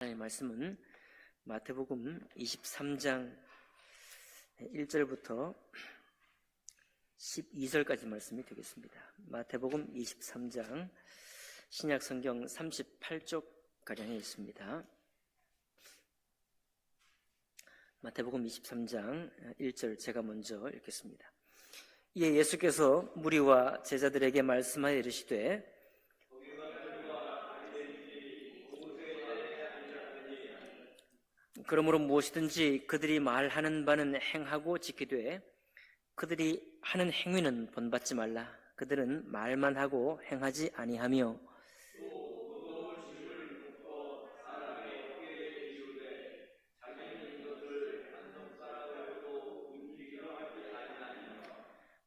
하나님의 말씀은 마태복음 23장 1절부터 12절까지 말씀이 되겠습니다. 마태복음 23장 신약 성경 38쪽 가량에 있습니다. 마태복음 23장 1절 제가 먼저 읽겠습니다. 이에 예수께서 무리와 제자들에게 말씀하여 이르시되 그러므로 무엇이든지 그들이 말하는 바는 행하고 지키되 그들이 하는 행위는 본받지 말라. 그들은 말만 하고 행하지 아니하며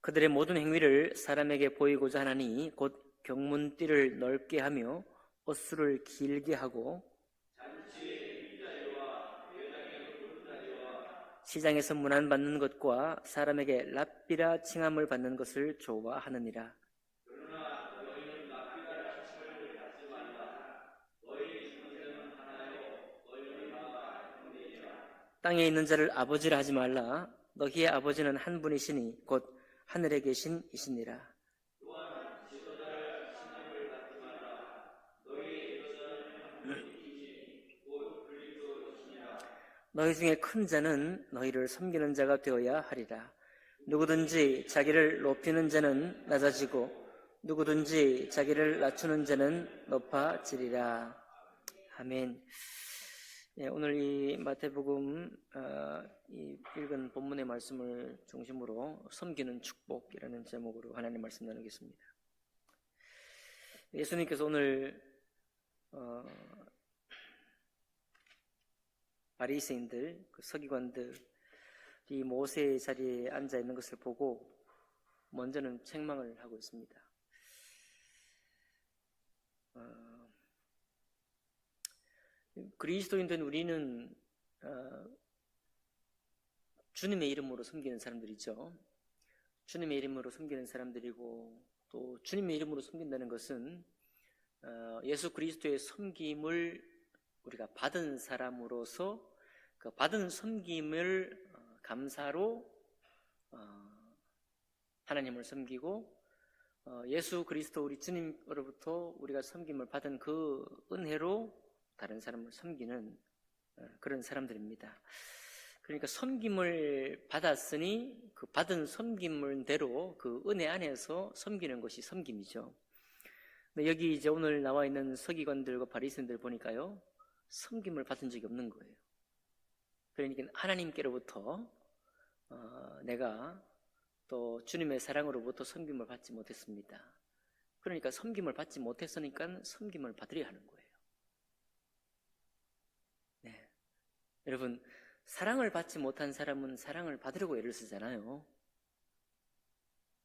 그들의 모든 행위를 사람에게 보이고자 하나니 곧 경문띠를 넓게 하며 옷수를 길게 하고 시장에서 문안 받는 것과 사람에게 랍비라 칭함을 받는 것을 좋아하느니라. 땅에 있는 자를 아버지라 하지 말라. 너희의 아버지는 한 분이시니 곧 하늘에 계신 이시니라. 너희 중에 큰 자는 너희를 섬기는 자가 되어야 하리라. 누구든지 자기를 높이는 자는 낮아지고 누구든지 자기를 낮추는 자는 높아지리라. 아멘. 예, 오늘 이 마태복음 어, 이 읽은 본문의 말씀을 중심으로 섬기는 축복이라는 제목으로 하나님 말씀 나누겠습니다. 예수님께서 오늘 어, 바리새인들, 그 서기관들이 모세의 자리에 앉아 있는 것을 보고 먼저는 책망을 하고 있습니다. 어, 그리스도인 된 우리는 어, 주님의 이름으로 섬기는 사람들이죠. 주님의 이름으로 섬기는 사람들이고 또 주님의 이름으로 섬긴다는 것은 어, 예수 그리스도의 섬김을 우리가 받은 사람으로서 그 받은 섬김을 어, 감사로 어, 하나님을 섬기고 어, 예수 그리스도 우리 주님으로부터 우리가 섬김을 받은 그 은혜로 다른 사람을 섬기는 그런 사람들입니다. 그러니까 섬김을 받았으니 그 받은 섬김을대로 그 은혜 안에서 섬기는 것이 섬김이죠. 여기 이제 오늘 나와 있는 서기관들과 바리새인들 보니까요. 섬김을 받은 적이 없는 거예요. 그러니까 하나님께로부터 어, 내가 또 주님의 사랑으로부터 섬김을 받지 못했습니다. 그러니까 섬김을 받지 못했으니까 섬김을 받으려 하는 거예요. 네. 여러분, 사랑을 받지 못한 사람은 사랑을 받으려고 애를 쓰잖아요.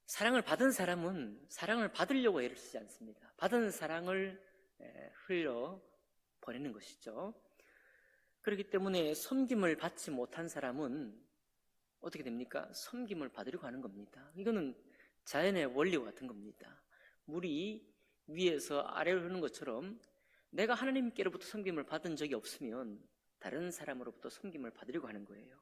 사랑을 받은 사람은 사랑을 받으려고 애를 쓰지 않습니다. 받은 사랑을 흘려 보내는 것이죠. 그렇기 때문에 섬김을 받지 못한 사람은 어떻게 됩니까? 섬김을 받으려고 하는 겁니다. 이거는 자연의 원리와 같은 겁니다. 물이 위에서 아래로 흐르는 것처럼 내가 하나님께로부터 섬김을 받은 적이 없으면 다른 사람으로부터 섬김을 받으려고 하는 거예요.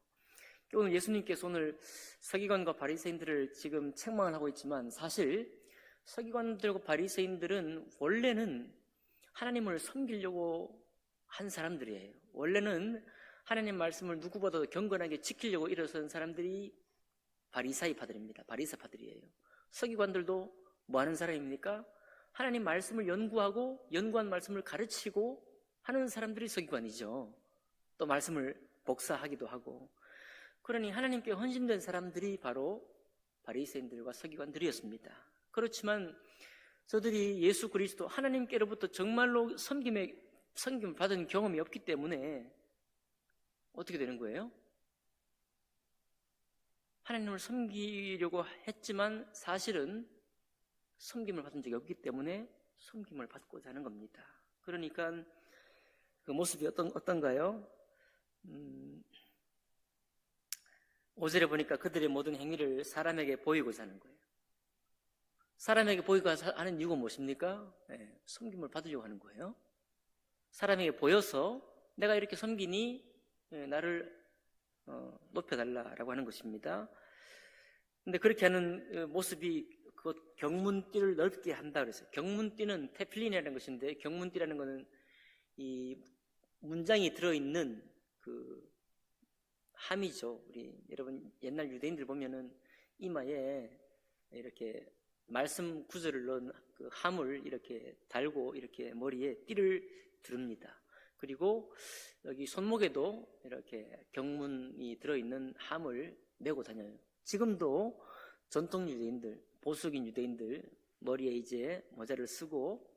오늘 예수님께서 오늘 서기관과 바리새인들을 지금 책망을 하고 있지만 사실 서기관들과 바리새인들은 원래는 하나님을 섬기려고 한 사람들이에요. 원래는 하나님 말씀을 누구보다도 경건하게 지키려고 일어선 사람들이 바리사이파들입니다. 바리사파들이에요. 서기관들도 뭐 하는 사람입니까? 하나님 말씀을 연구하고 연구한 말씀을 가르치고 하는 사람들이 서기관이죠. 또 말씀을 복사하기도 하고. 그러니 하나님께 헌신된 사람들이 바로 바리새인들과 서기관들이었습니다. 그렇지만 저들이 예수 그리스도 하나님께로부터 정말로 섬김의 섬김을 받은 경험이 없기 때문에 어떻게 되는 거예요? 하나님을 섬기려고 했지만 사실은 섬김을 받은 적이 없기 때문에 섬김을 받고자 하는 겁니다. 그러니까 그 모습이 어떤, 어떤가요? 음, 5절에 보니까 그들의 모든 행위를 사람에게 보이고자 하는 거예요. 사람에게 보이고자 하는 이유가 무엇입니까? 네, 섬김을 받으려고 하는 거예요. 사람에게 보여서 내가 이렇게 섬기니 예, 나를 어, 높여달라라고 하는 것입니다. 근데 그렇게 하는 어, 모습이 그 경문띠를 넓게 한다 그랬어요. 경문띠는 테플린이라는 것인데 경문띠라는 것은 이 문장이 들어있는 그 함이죠. 우리 여러분 옛날 유대인들 보면은 이마에 이렇게 말씀 구절을 넣은 그 함을 이렇게 달고 이렇게 머리에 띠를 두릅니다. 그리고 여기 손목에도 이렇게 경문이 들어있는 함을 메고 다녀요. 지금도 전통 유대인들, 보수적인 유대인들 머리에 이제 모자를 쓰고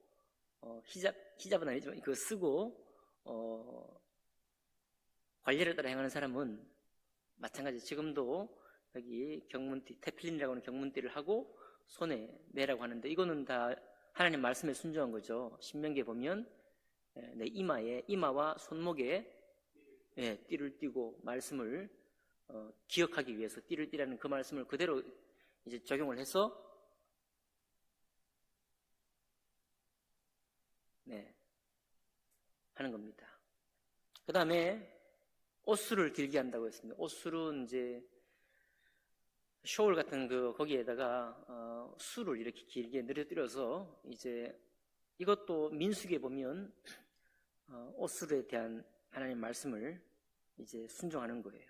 어, 히잡 히잡은 아니지만 그거 쓰고 어, 관례를 따라 행하는 사람은 마찬가지 지금도 여기 경문띠 테필린이라고 하는 경문띠를 하고 손에 매라고 하는데 이거는 다 하나님 말씀에 순종한 거죠. 신명기에 보면 예, 내 이마에 이마와 손목에 예, 띠를 띠고 말씀을 어, 기억하기 위해서 띠를 띠라는 그 말씀을 그대로 이제 적용을 해서 네 하는 겁니다. 그 다음에 옷술을 길게 한다고 했습니다. 옷술은 이제 쇼울 같은 그 거기에다가 어, 술을 이렇게 길게 늘어뜨려서 이제 이것도 민수기에 보면 어, 옷술에 대한 하나님 말씀을 이제 순종하는 거예요.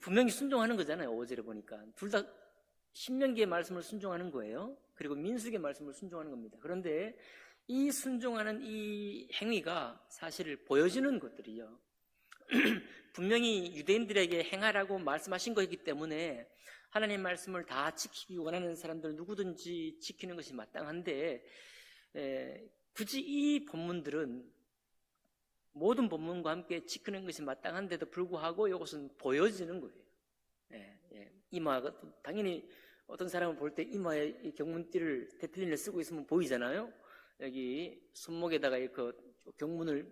분명히 순종하는 거잖아요. 오절에 보니까 둘 다 신명기의 말씀을 순종하는 거예요. 그리고 민수기의 말씀을 순종하는 겁니다. 그런데 이 순종하는 이 행위가 사실 보여지는 것들이요. 분명히 유대인들에게 행하라고 말씀하신 것이기 때문에 하나님 말씀을 다 지키기 원하는 사람들 누구든지 지키는 것이 마땅한데 에, 굳이 이 본문들은 모든 본문과 함께 지키는 것이 마땅한데도 불구하고 이것은 보여지는 거예요. 예, 예. 이마가 당연히 어떤 사람을 볼 때 이마에 이 경문띠를 대필린을 쓰고 있으면 보이잖아요. 여기 손목에다가 그 경문을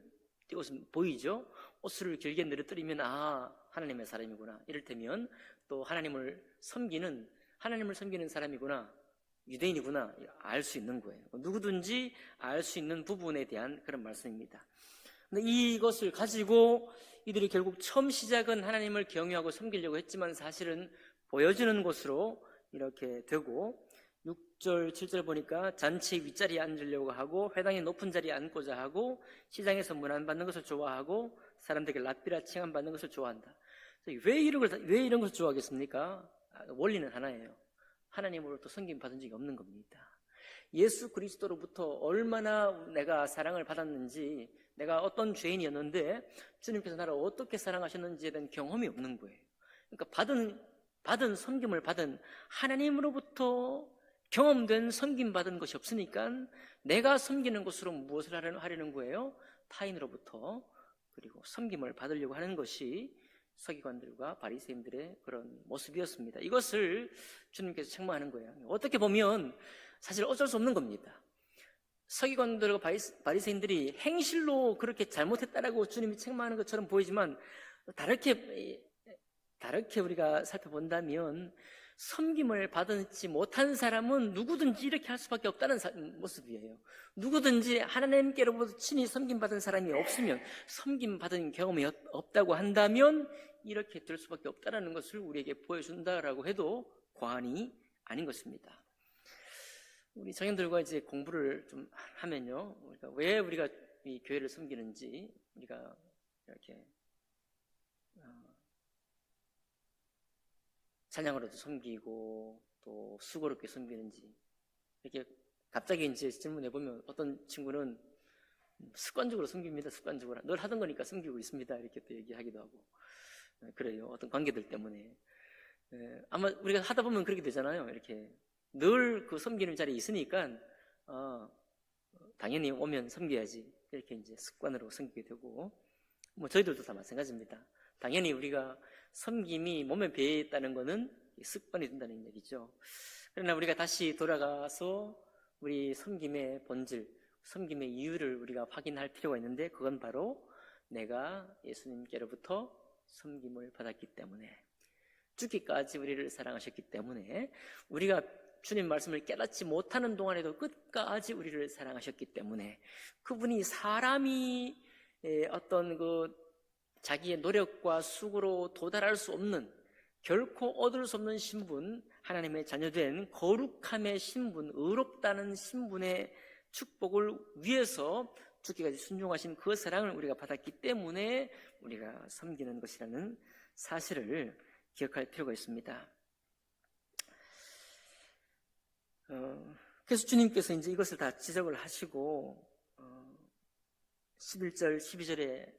있으면 보이죠. 옷을 길게 늘어뜨리면 아 하나님의 사람이구나. 이를테면 또 하나님을 섬기는 하나님을 섬기는 사람이구나. 유대인이구나. 알 수 있는 거예요. 누구든지 알 수 있는 부분에 대한 그런 말씀입니다. 근데 이것을 가지고 이들이 결국 처음 시작은 하나님을 경외하고 섬기려고 했지만 사실은 보여주는 것으로 이렇게 되고 6절, 7절 보니까 잔치 윗자리에 앉으려고 하고 회당의 높은 자리에 앉고자 하고 시장에서 문안 받는 것을 좋아하고 사람들에게 랍비라 칭함 받는 것을 좋아한다. 왜 이런 걸, 왜 이런 것을 좋아하겠습니까? 아, 원리는 하나예요. 하나님으로부터 섬김 받은 적이 없는 겁니다. 예수 그리스도로부터 얼마나 내가 사랑을 받았는지 내가 어떤 죄인이었는데 주님께서 나를 어떻게 사랑하셨는지에 대한 경험이 없는 거예요. 그러니까 받은 받은 섬김을 받은 하나님으로부터 경험된 섬김 받은 것이 없으니까 내가 섬기는 것으로 무엇을 하려는 거예요? 타인으로부터 그리고 섬김을 받으려고 하는 것이 서기관들과 바리새인들의 그런 모습이었습니다. 이것을 주님께서 책망하는 거예요. 어떻게 보면 사실 어쩔 수 없는 겁니다. 서기관들과 바리새인들이 행실로 그렇게 잘못했다라고 주님이 책망하는 것처럼 보이지만 다르게 다르게 우리가 살펴본다면 섬김을 받지 못한 사람은 누구든지 이렇게 할 수밖에 없다는 모습이에요. 누구든지 하나님께로부터 친히 섬김 받은 사람이 없으면 섬김 받은 경험이 없다고 한다면 이렇게 될 수밖에 없다는 것을 우리에게 보여준다라고 해도 과언이 아닌 것입니다. 우리 청년들과 이제 공부를 좀 하면요. 우리가 왜 우리가 이 교회를 섬기는지 우리가 이렇게 어, 찬양으로도 섬기고 또 수고롭게 섬기는지 이렇게 갑자기 이제 질문해 보면 어떤 친구는 습관적으로 섬깁니다. 습관적으로 늘 하던 거니까 섬기고 있습니다. 이렇게 또 얘기하기도 하고 네, 그래요. 어떤 관계들 때문에 예, 아마 우리가 하다 보면 그렇게 되잖아요. 이렇게 늘 그 섬기는 자리에 있으니까 어, 당연히 오면 섬겨야지 이렇게 이제 습관으로 섬기게 되고 뭐 저희들도 다 마찬가지입니다. 당연히 우리가 섬김이 몸에 배어 있다는 것은 습관이 된다는 얘기죠. 그러나 우리가 다시 돌아가서 우리 섬김의 본질, 섬김의 이유를 우리가 확인할 필요가 있는데 그건 바로 내가 예수님께로부터 섬김을 받았기 때문에 죽기까지 우리를 사랑하셨기 때문에 우리가 주님 말씀을 깨닫지 못하는 동안에도 끝까지 우리를 사랑하셨기 때문에 그분이 사람이 예, 어떤 그 자기의 노력과 수고로 도달할 수 없는 결코 얻을 수 없는 신분, 하나님의 자녀된 거룩함의 신분, 의롭다는 신분의 축복을 위해서 죽기까지 순종하신 그 사랑을 우리가 받았기 때문에 우리가 섬기는 것이라는 사실을 기억할 필요가 있습니다. 어, 그래서 주님께서 이제 이것을 다 지적을 하시고 어, 11절, 12절에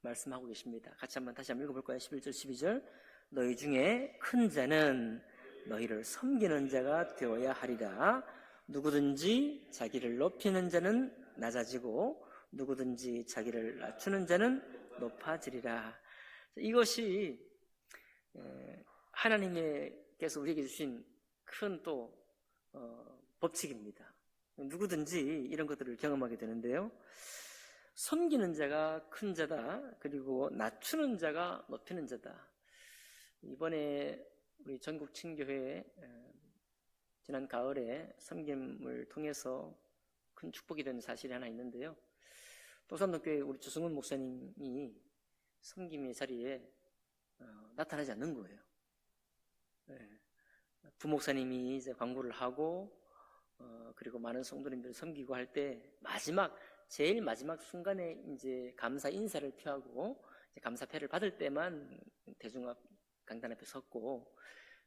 말씀하고 계십니다. 같이 한번 다시 한번 읽어볼까요? 11절, 12절 너희 중에 큰 자는 너희를 섬기는 자가 되어야 하리라. 누구든지 자기를 높이는 자는 낮아지고 누구든지 자기를 낮추는 자는 높아지리라. 이것이 에, 하나님께서 우리에게 주신 큰 또 어, 법칙입니다. 누구든지 이런 것들을 경험하게 되는데요. 섬기는 자가 큰 자다. 그리고 낮추는 자가 높이는 자다. 이번에 우리 전국 친교회 지난 가을에 섬김을 통해서 큰 축복이 된 사실이 하나 있는데요. 도산동교회 우리 주승훈 목사님이 섬김의 자리에 어, 나타나지 않는 거예요. 네. 부목사님이 이제 광고를 하고 어, 그리고 많은 성도님들 섬기고 할 때 마지막 제일 마지막 순간에 이제 감사 인사를 표하고 감사패를 받을 때만 대중 앞 강단 앞에 섰고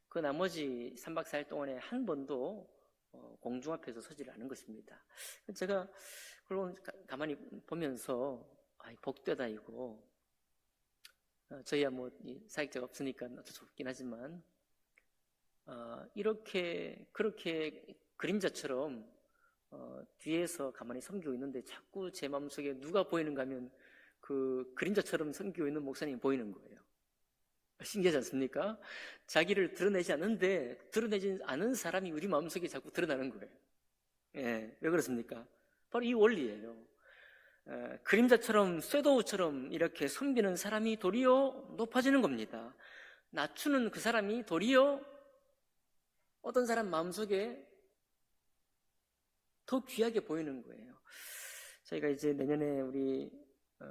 그 나머지 3박 4일 동안에 한 번도 어, 공중 앞에서 서지를 않은 것입니다. 제가 그걸 가만히 보면서 아, 복되다 이거 어, 저희야 뭐 사역자가 없으니까 어쩔 수 없긴 하지만 어, 이렇게 그렇게 그림자처럼 어, 뒤에서 가만히 섬기고 있는데 자꾸 제 마음속에 누가 보이는가 하면 그 그림자처럼 섬기고 있는 목사님이 보이는 거예요. 신기하지 않습니까? 자기를 드러내지 않는데 드러내지 않은 사람이 우리 마음속에 자꾸 드러나는 거예요. 예, 왜 그렇습니까? 바로 이 원리예요. 에, 그림자처럼 쇠도우처럼 이렇게 섬기는 사람이 도리어 높아지는 겁니다. 낮추는 그 사람이 도리어 어떤 사람 마음속에 더 귀하게 보이는 거예요. 저희가 이제 내년에 우리 어,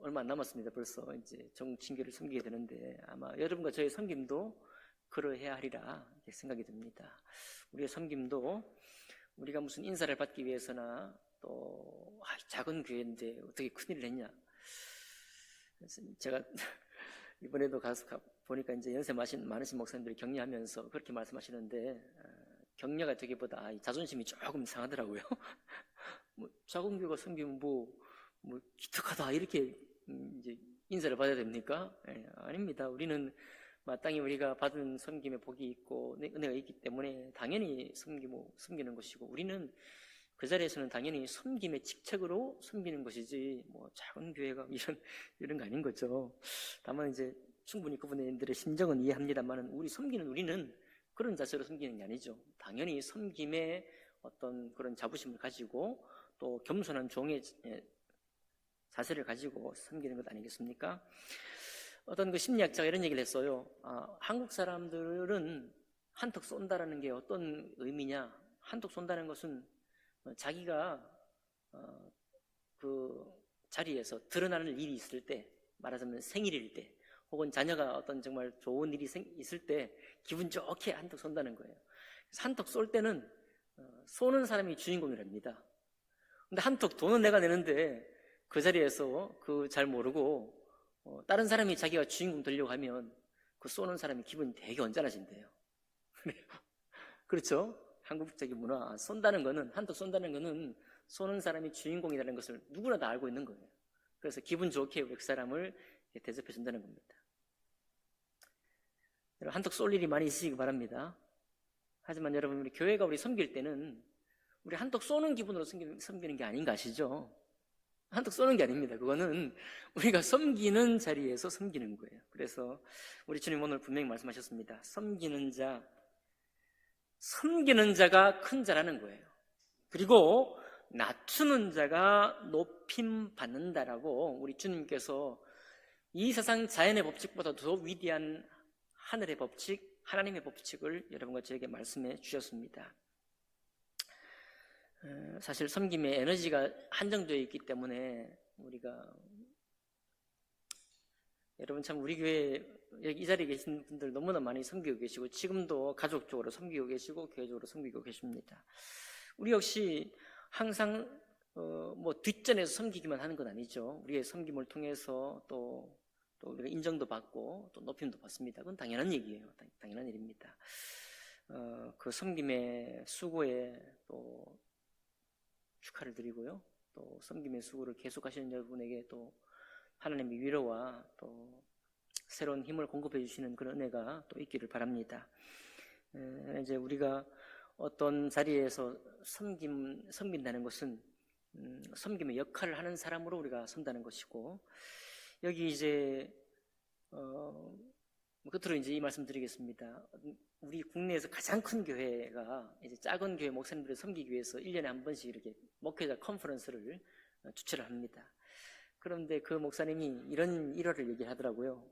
얼마 안 남았습니다. 벌써 이제 정친교를 섬기게 되는데 아마 여러분과 저의 섬김도 그러해야 하리라 생각이 듭니다. 우리의 섬김도 우리가 무슨 인사를 받기 위해서나 또 아, 작은 교회인데 어떻게 큰일을 했냐. 제가 이번에도 가서 보니까 이제 연세 많으신, 목사님들이 격려하면서 그렇게 말씀하시는데 어, 격려가 되기보다 자존심이 조금 상하더라고요. 뭐 작은 교회가 섬기면 뭐, 뭐 기특하다 이렇게 음, 이제 인사를 받아야 됩니까? 예, 아닙니다. 우리는 마땅히 우리가 받은 섬김의 복이 있고 은혜가 있기 때문에 당연히 섬기고 섬기는 것이고 우리는 그 자리에서는 당연히 섬김의 직책으로 섬기는 것이지 뭐 작은 교회가 이런 이런 거 아닌 거죠. 다만 이제 충분히 그분들의 심정은 이해합니다만은 우리 섬기는 우리는 그런 자세로 섬기는 게 아니죠. 당연히 섬김의 어떤 그런 자부심을 가지고 또 겸손한 종의 자세를 가지고 섬기는 것 아니겠습니까? 어떤 그 심리학자가 이런 얘기를 했어요. 아, 한국 사람들은 한턱 쏜다라는 게 어떤 의미냐? 한턱 쏜다는 것은 자기가 어, 그 자리에서 드러나는 일이 있을 때, 말하자면 생일일 때, 혹은 자녀가 어떤 정말 좋은 일이 있을 때 기분 좋게 한턱 쏜다는 거예요. 한턱 쏠 때는 어, 쏘는 사람이 주인공이랍니다. 근데 한턱 돈은 내가 내는데 그 자리에서 그 잘 모르고 어, 다른 사람이 자기가 주인공 되려고 하면 그 쏘는 사람이 기분이 되게 언짢아진대요. 그렇죠? 한국적인 문화 쏜다는 거는 한턱 쏜다는 거는 쏘는 사람이 주인공이라는 것을 누구나 다 알고 있는 거예요. 그래서 기분 좋게 그 사람을 대접해 준다는 겁니다. 한턱 쏠 일이 많이 있으시기 바랍니다. 하지만 여러분 우리 교회가 우리 섬길 때는 우리 한턱 쏘는 기분으로 섬기는 게 아닌가 아시죠? 한턱 쏘는 게 아닙니다. 그거는 우리가 섬기는 자리에서 섬기는 거예요. 그래서 우리 주님 오늘 분명히 말씀하셨습니다. 섬기는 자, 섬기는 자가 큰 자라는 거예요. 그리고 낮추는 자가 높임 받는다라고 우리 주님께서 이 세상 자연의 법칙보다 더 위대한 하늘의 법칙, 하나님의 법칙을 여러분과 저에게 말씀해 주셨습니다. 에, 사실 섬김의 에너지가 한정되어 있기 때문에 우리가 여러분 참 우리 교회 여기 이 자리에 계신 분들 너무나 많이 섬기고 계시고 지금도 가족적으로 섬기고 계시고 교회 적으로 섬기고 계십니다. 우리 역시 항상 어, 뭐 뒷전에서 섬기기만 하는 건 아니죠. 우리의 섬김을 통해서 또, 또 우리가 인정도 받고 또 높임도 받습니다. 그건 당연한 얘기예요. 당- 당연한 일입니다. 어, 그 섬김의 수고에 또 축하를 드리고요. 또 섬김의 수고를 계속하시는 여러분에게 또 하나님의 위로와 또 새로운 힘을 공급해 주시는 그런 은혜가 또 있기를 바랍니다. 에, 이제 우리가 어떤 자리에서 섬김, 섬긴다는 것은 음, 섬김의 역할을 하는 사람으로 우리가 선다는 것이고 여기 이제 어, 끝으로 이제 이 말씀 드리겠습니다. 우리 국내에서 가장 큰 교회가 이제 작은 교회 목사님들을 섬기기 위해서 1년에 한 번씩 이렇게 목회자 컨퍼런스를 어, 주최를 합니다. 그런데 그 목사님이 이런 일화를 얘기하더라고요.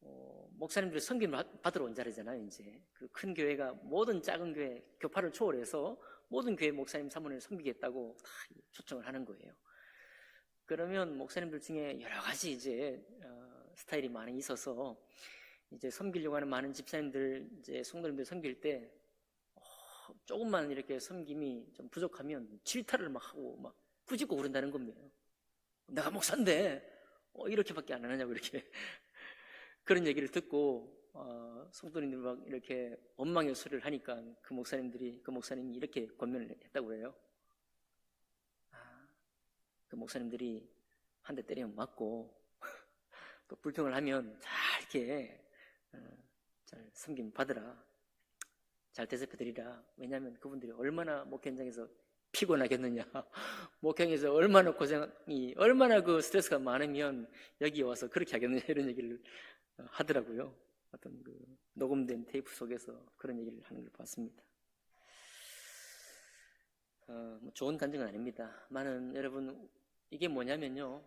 어, 목사님들이 섬김을 받- 받으러 온 자리잖아요, 이제. 그 큰 교회가 모든 작은 교회, 교파를 초월해서 모든 교회 목사님 사모님을 섬기겠다고 다 초청을 하는 거예요. 그러면 목사님들 중에 여러 가지 이제 어, 스타일이 많이 있어서 이제 섬기려고 하는 많은 집사님들, 이제 성도님들 섬길 때 어, 조금만 이렇게 섬김이 좀 부족하면 질타를 막 하고 막 꾸짖고 그런다는 겁니다. 내가 목사인데 어, 이렇게밖에 안 하느냐고 이렇게 그런 얘기를 듣고 어, 성도님들 막 이렇게 원망의 소리를 하니까 그 목사님들이 그 목사님이 이렇게 권면을 했다고 해요. 아, 그 목사님들이 한 대 때리면 맞고 또 불평을 하면 잘 이렇게 어, 잘 섬김 받으라 잘 대접해 드리라 왜냐하면 그분들이 얼마나 목회 현장에서 피곤하겠느냐 목회에서 얼마나 고생이 얼마나 그 스트레스가 많으면 여기 와서 그렇게 하겠느냐 이런 얘기를 어, 하더라고요. 어떤 그 녹음된 테이프 속에서 그런 얘기를 하는 걸 봤습니다. 어, 뭐 좋은 간증은 아닙니다. 많은 여러분 이게 뭐냐면요.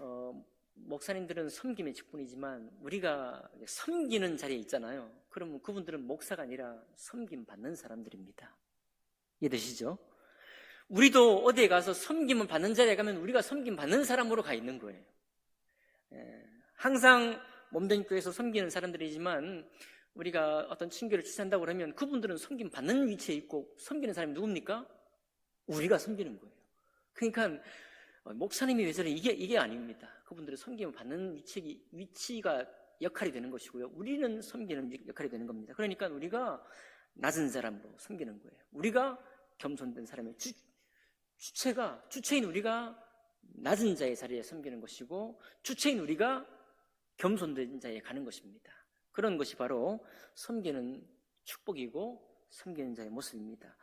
어, 목사님들은 섬김의 직분이지만 우리가 섬기는 자리에 있잖아요. 그러면 그분들은 목사가 아니라 섬김 받는 사람들입니다. 이해되시죠? 우리도 어디에 가서 섬김을 받는 자리에 가면 우리가 섬김 받는 사람으로 가 있는 거예요. 예, 항상 몸된 교회에서 섬기는 사람들이지만 우리가 어떤 친교를 취한다고 그러면 그분들은 섬김 받는 위치에 있고 섬기는 사람이 누굽니까? 우리가 섬기는 거예요. 그러니까 어, 목사님이 왜 저래 이게 이게 아닙니다. 그분들은 섬김을 받는 위치 위치가 역할이 되는 것이고요. 우리는 섬기는 역할이 되는 겁니다. 그러니까 우리가 낮은 사람으로 섬기는 거예요. 우리가 겸손된 사람의 주, 주체가 주체인 우리가 낮은 자의 자리에 섬기는 것이고 주체인 우리가 겸손된 자에 가는 것입니다. 그런 것이 바로 섬기는 축복이고 섬기는 자의 모습입니다.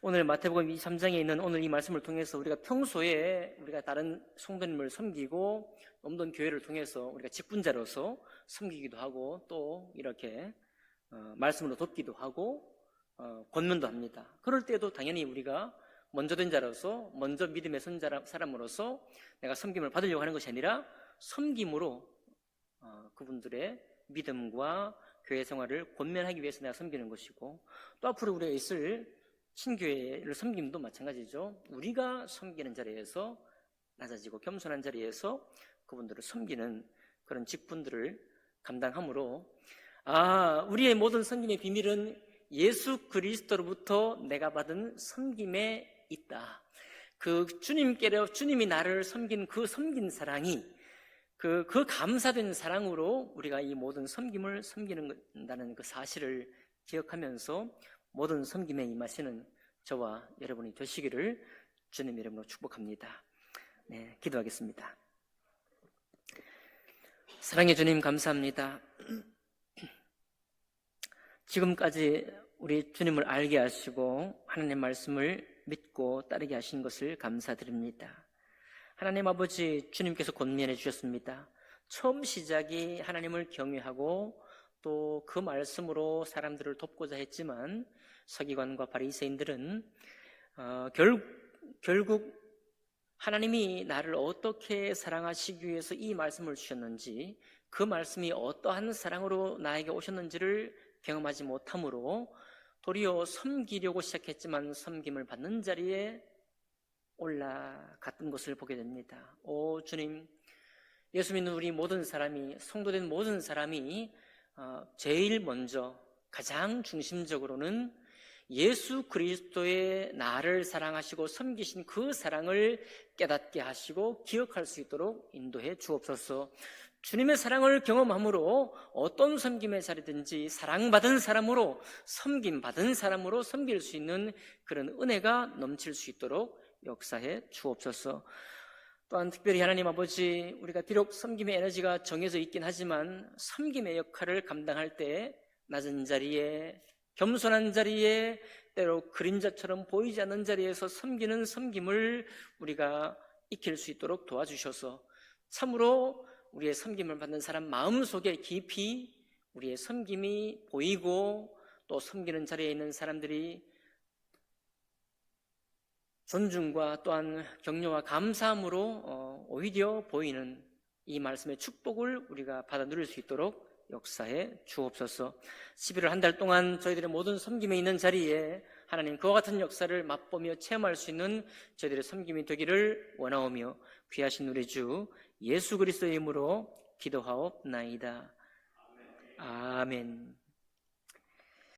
오늘 마태복음 23장에 있는 오늘 이 말씀을 통해서 우리가 평소에 우리가 다른 성도님을 섬기고 넘돈 교회를 통해서 우리가 직분자로서 섬기기도 하고 또 이렇게 어, 말씀으로 돕기도 하고 어, 권면도 합니다. 그럴 때도 당연히 우리가 먼저 된 자로서 먼저 믿음의 선 사람으로서 내가 섬김을 받으려고 하는 것이 아니라 섬김으로 어, 그분들의 믿음과 교회 생활을 권면하기 위해서 내가 섬기는 것이고 또 앞으로 우리가 있을 신교회를 섬김도 마찬가지죠. 우리가 섬기는 자리에서 낮아지고 겸손한 자리에서 그분들을 섬기는 그런 직분들을 감당함으로 아 우리의 모든 섬김의 비밀은 예수 그리스도로부터 내가 받은 섬김에 있다. 그 주님께로 주님이 나를 섬긴 그 섬긴 사랑이 그, 그 감사된 사랑으로 우리가 이 모든 섬김을 섬기는다는 그 사실을 기억하면서 모든 섬김에 임하시는 저와 여러분이 되시기를 주님 이름으로 축복합니다. 네, 기도하겠습니다. 사랑해 주님 감사합니다. 지금까지 우리 주님을 알게 하시고 하나님 말씀을 믿고 따르게 하신 것을 감사드립니다. 하나님 아버지 주님께서 권면해 주셨습니다. 처음 시작이 하나님을 경외하고 또 그 말씀으로 사람들을 돕고자 했지만 서기관과 바리새인들은 어, 결, 결국 하나님이 나를 어떻게 사랑하시기 위해서 이 말씀을 주셨는지 그 말씀이 어떠한 사랑으로 나에게 오셨는지를 경험하지 못함으로 도리어 섬기려고 시작했지만 섬김을 받는 자리에 올라갔던 것을 보게 됩니다. 오 주님, 예수 믿는 우리 모든 사람이 성도된 모든 사람이 어, 제일 먼저 가장 중심적으로는 예수 그리스도의 나를 사랑하시고 섬기신 그 사랑을 깨닫게 하시고 기억할 수 있도록 인도해 주옵소서. 주님의 사랑을 경험함으로 어떤 섬김의 자리든지 사랑받은 사람으로 섬김 받은 사람으로 섬길 수 있는 그런 은혜가 넘칠 수 있도록 역사해 주옵소서. 또한 특별히 하나님 아버지 우리가 비록 섬김의 에너지가 정해져 있긴 하지만 섬김의 역할을 감당할 때 낮은 자리에 겸손한 자리에 때로 그림자처럼 보이지 않는 자리에서 섬기는 섬김을 우리가 익힐 수 있도록 도와주셔서 참으로 우리의 섬김을 받는 사람 마음속에 깊이 우리의 섬김이 보이고 또 섬기는 자리에 있는 사람들이 존중과 또한 격려와 감사함으로 어, 오히려 보이는 이 말씀의 축복을 우리가 받아 누릴 수 있도록 역사해 주옵소서. 11월 한 달 동안 저희들의 모든 섬김에 있는 자리에 하나님 그와 같은 역사를 맛보며 체험할 수 있는 저희들의 섬김이 되기를 원하오며 귀하신 우리 주 예수 그리스도의 이름으로 기도하옵나이다. 아멘.